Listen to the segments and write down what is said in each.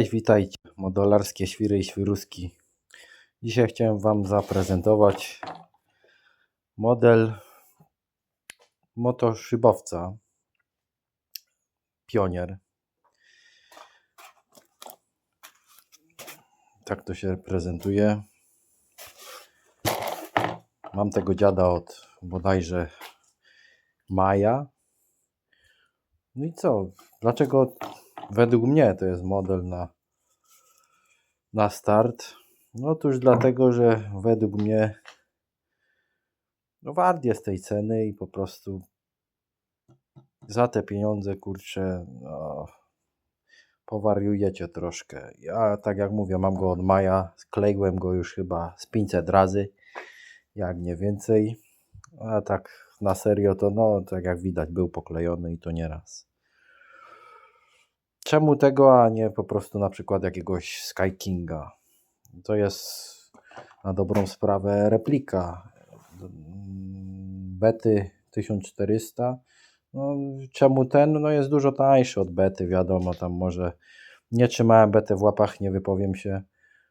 Cześć, witajcie, modelarskie świry i świruski. Dzisiaj chciałem Wam zaprezentować model motoszybowca Pionier. Tak to się prezentuje. Mam tego dziada od bodajże maja. No i co? Dlaczego według mnie to jest model na, na start? No otóż dlatego, że według mnie no wart jest tej ceny i po prostu za te pieniądze, kurczę, no, powariujecie troszkę. Ja, tak jak mówię, mam go od maja, skleiłem go już chyba z 500 razy, jak nie więcej. A tak na serio to, no, tak jak widać, był poklejony i to nie raz. Czemu tego, a nie po prostu na przykład jakiegoś Sky Kinga? To jest na dobrą sprawę replika bety 1400. No, czemu ten? No jest dużo tańszy od bety, wiadomo, tam może nie trzymałem betę w łapach, nie wypowiem się,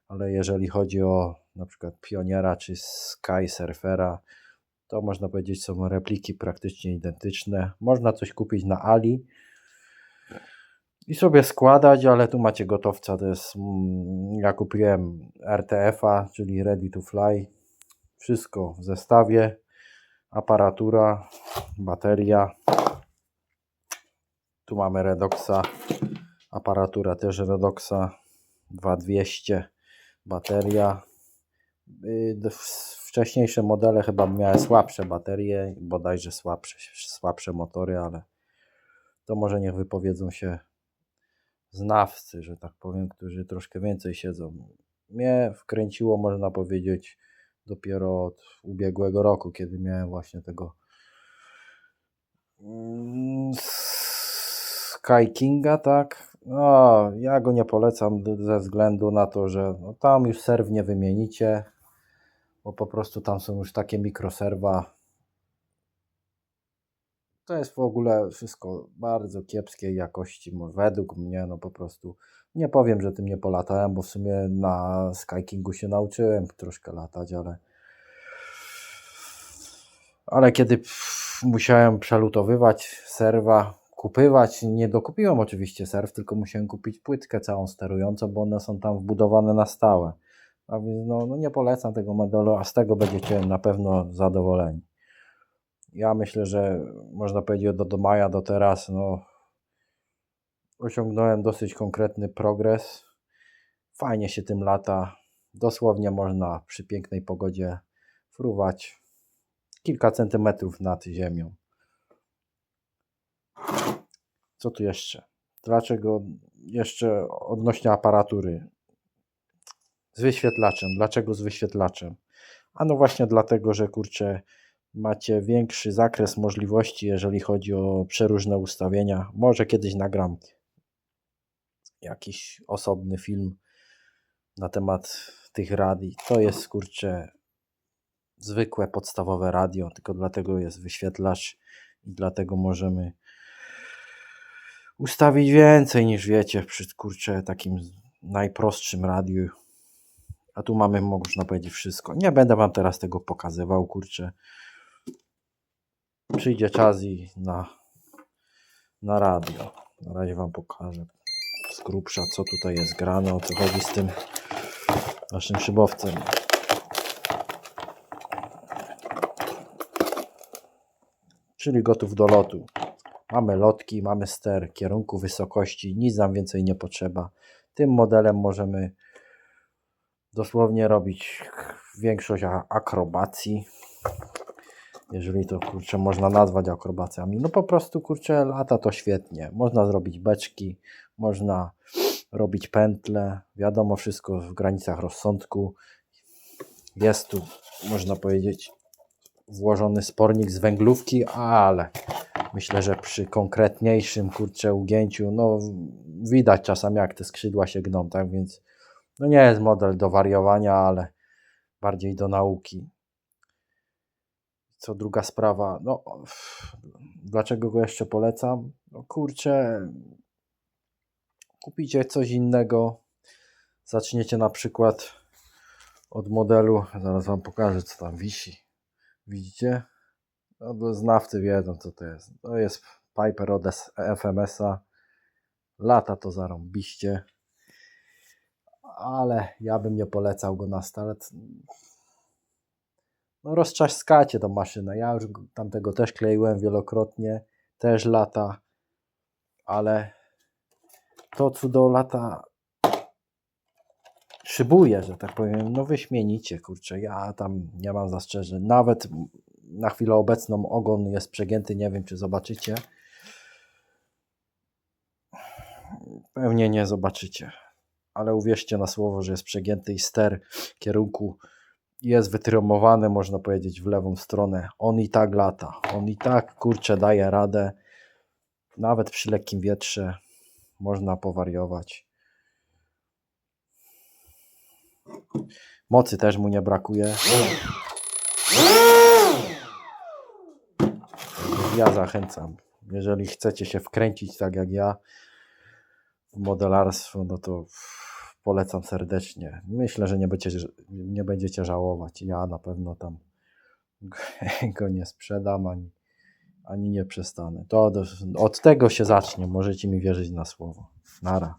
ale jeżeli chodzi o na przykład Pioniera czy Sky Surfera, to można powiedzieć są repliki praktycznie identyczne. Można coś kupić na Ali i sobie składać, ale tu macie gotowca, to jest, mm, ja kupiłem RTF-a, czyli Ready to Fly, wszystko w zestawie, aparatura, bateria, tu mamy Redoxa, aparatura też Redoxa, 2200, bateria, Y, wcześniejsze modele chyba miały słabsze baterie, bodajże słabsze, słabsze motory, ale to może niech wypowiedzą się znawcy, że tak powiem, którzy troszkę więcej siedzą. Mnie wkręciło, można powiedzieć, dopiero od ubiegłego roku, kiedy miałem właśnie tego mm, Sky Kinga, tak? No, ja go nie polecam ze względu na to, że no, tam już serw nie wymienicie, bo po prostu tam są już takie mikroserwa. To jest w ogóle wszystko bardzo kiepskiej jakości, według mnie, no po prostu nie powiem, że tym nie polatałem, bo w sumie na Skykingu się nauczyłem troszkę latać, ale ale kiedy musiałem przelutowywać serwa, kupywać, nie dokupiłem oczywiście serw, tylko musiałem kupić płytkę całą sterującą, bo one są tam wbudowane na stałe. A więc no, no nie polecam tego modelu, a z tego będziecie na pewno zadowoleni. Ja myślę, że można powiedzieć do, do maja do teraz, no osiągnąłem dosyć konkretny progres. Fajnie się tym lata. Dosłownie można przy pięknej pogodzie fruwać kilka centymetrów nad ziemią. Co tu jeszcze? Dlaczego jeszcze odnośnie aparatury? Z wyświetlaczem. Dlaczego z wyświetlaczem? A no właśnie dlatego, że kurczę, macie większy zakres możliwości, jeżeli chodzi o przeróżne ustawienia. Może kiedyś nagram jakiś osobny film na temat tych radii. To jest kurczę zwykłe podstawowe radio, tylko dlatego jest wyświetlacz i dlatego możemy ustawić więcej niż wiecie przy kurczę takim najprostszym radiu. A tu mamy, można powiedzieć, wszystko. Nie będę wam teraz tego pokazywał, kurczę. Przyjdzie czas i na, na radio. Na razie wam pokażę z grubsza, co tutaj jest grane, o co chodzi z tym naszym szybowcem. Czyli gotów do lotu. Mamy lotki, mamy ster, kierunku, wysokości, nic nam więcej nie potrzeba. Tym modelem możemy dosłownie robić większość akrobacji. Jeżeli to kurczę można nazwać akrobacjami. No po prostu kurczę lata to świetnie. Można zrobić beczki, można robić pętle. Wiadomo, wszystko w granicach rozsądku. Jest tu, można powiedzieć, włożony spornik z węglówki, ale myślę, że przy konkretniejszym kurczę ugięciu, no widać czasami jak te skrzydła się gną, tak więc no nie jest model do wariowania, ale bardziej do nauki. Co druga sprawa, no dlaczego go jeszcze polecam? No kurczę, kupicie coś innego, zaczniecie na przykład od modelu, zaraz Wam pokażę co tam wisi. Widzicie? No, znawcy wiedzą co to jest. To jest Piper od FMS-a. Lata to zarąbiście. Ale ja bym nie polecał go na start. No rozczaskacie tą maszynę. Ja już go- tamtego też kleiłem wielokrotnie. Też lata. Ale to co do lata szybuje, że tak powiem, no wyśmienicie, kurczę, ja tam nie mam zastrzeżeń, nawet na chwilę obecną ogon jest przegięty, nie wiem czy zobaczycie, pewnie nie zobaczycie, ale uwierzcie na słowo, że jest przegięty i ster kierunku jest wytrymowany, można powiedzieć, w lewą stronę, on i tak lata, on i tak, kurczę, daje radę, nawet przy lekkim wietrze można powariować. Mocy też mu nie brakuje. Ja zachęcam. Jeżeli chcecie się wkręcić tak jak ja w modelarstwo, no to polecam serdecznie. Myślę, że nie będziecie, nie będziecie żałować. Ja na pewno tam go nie sprzedam ani, ani nie przestanę. To od, od tego się zacznie. Możecie mi wierzyć na słowo. Nara.